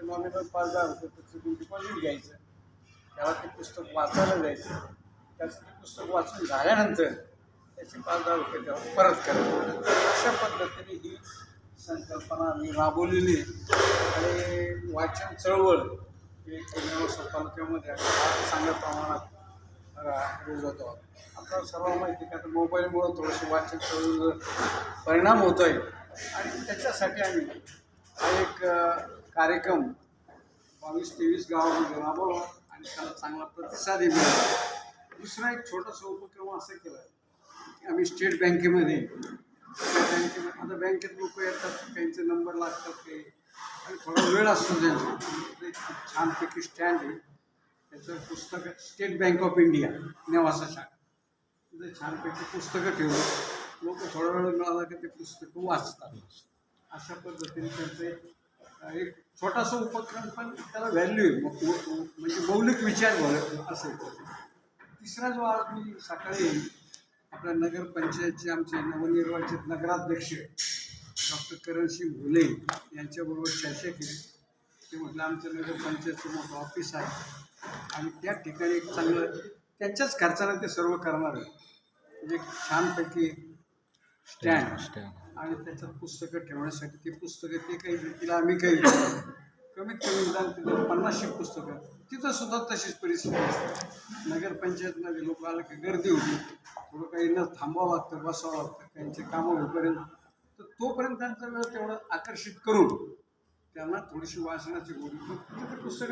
त्याचं नॉमिनल पाच दहा रुपये त्याचं डिपॉझिट घ्यायचं. त्याला ते पुस्तक वाचायला जायचं. त्याचं ते पुस्तक वाचून झाल्यानंतर त्याचे पाच दहा रुपये त्याला परत करायचं. अशा पद्धतीने ही संकल्पना आम्ही राबवलेली आणि वाचन चळवळ ही पुण्यावर तालुक्यामध्ये चांगल्या प्रमाणात राबवत आपल्याला सर्व माहिती आहे का आता मोबाईलमुळं थोडंसं वाचन चळवळ परिणाम होतो आहे आणि त्याच्यासाठी आम्ही हा एक कार्यक्रम बावीस तेवीस गावामध्ये राबवला आणि त्याला चांगला प्रतिसादही मिळाला दुसरा एक छोटासा उपक्रम असं केला की आम्ही स्टेट बँकेमध्ये बँकेमध्ये आता बँकेत लोक येतात त्यांचे नंबर लागतात ते आणि थोडा वेळ असतो त्यांचा. छानपैकी स्टँड आहे. त्याचं पुस्तक State Bank of India Nevasa शाखा. तिथे छानपैकी पुस्तकं ठेवून लोक थोडा वेळ मिळाला की ते पुस्तकं वाचतात. अशा पद्धतीने त्यांचं एक छोटासा उपक्रम पण त्याला व्हॅल्यू आहे. मग म्हणजे मौलिक विचार व्हावे असेल तिसरा जो आज मी सकाळी आपल्या नगरपंचायतचे आमचे नवनिर्वाचित नगराध्यक्ष डॉक्टर करणसिंग भुले यांच्याबरोबर चर्चा केली. ते म्हटलं आमचं नगरपंचायतचं मोठं ऑफिस आहे आणि त्या ठिकाणी एक चांगलं त्यांच्याच खर्चाने ते सर्व करणार आहे म्हणजे एक छानपैकी स्टँड आणि त्याच्यात पुस्तकं ठेवण्यासाठी ती पुस्तकं ते काही तिला आम्ही काही देऊ. कमीत कमी निदान तिथं पन्नासशे पुस्तकं. तिथं सुद्धा तशीच परिस्थिती असते. नगरपंचायतमध्ये लोक आलं की गर्दी होती. थोडं काहींना थांबावं लागतं बसावं लागतं. त्यांचे कामं होईपर्यंत. तर तोपर्यंत त्यांचा वेळ तेवढं आकर्षित करून त्यांना थोडीशी वाचनाची गोडी मग पुस्तकं